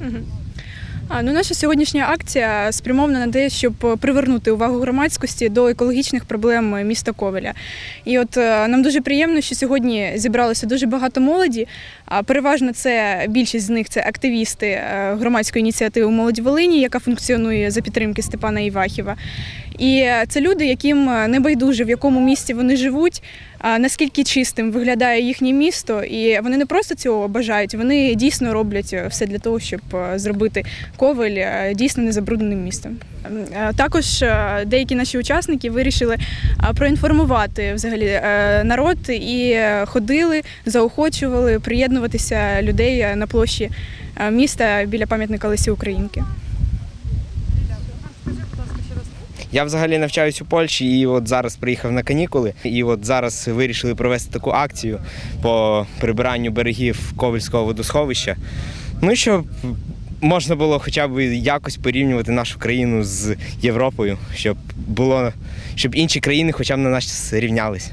Mm-hmm. А, ну, наша сьогоднішня акція спрямована на те, щоб привернути увагу громадськості до екологічних проблем міста Ковеля. І от е, нам дуже приємно, що сьогодні зібралося дуже багато молоді. А переважно це більшість з них це активісти е, громадської ініціативи Молодь Волині, яка функціонує за підтримки Степана Івахіва. І е, це люди, яким не байдуже, в якому місті вони живуть, наскільки чистим виглядає їхнє місто, і вони не просто цього бажають, вони дійсно роблять е, все для того, щоб е, зробити Ковель дійсно незабрудненим містом. Е, Також е, деякі наші учасники вирішили е, проінформувати взагалі народ і ходили, заохочували приєднуватися людей на площі міста біля пам'ятника Лесі Українки. Я взагалі навчаюсь у Польщі і от зараз приїхав на канікули. І от зараз вирішили провести таку акцію по прибиранню берегів Ковельського водосховища. Ну щоб можна було хоча б якось порівнювати нашу країну з Європою, щоб було, щоб інші країни хоча б на нас рівнялись.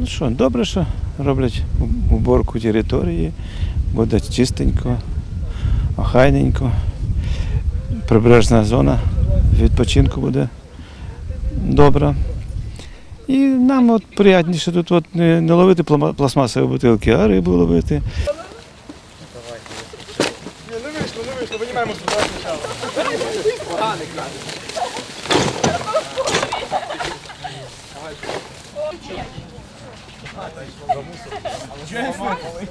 Ну що, добре, що роблять уборку території, буде чистенько, охайненько. Прибережна зона відпочинку буде добра. І нам от приятніше тут от не ловити пластмасові бутилки, а рибу ловити не вийшло, не вийшло, винімаємо сюди спочатку. Поганий кран. Чого я слухав?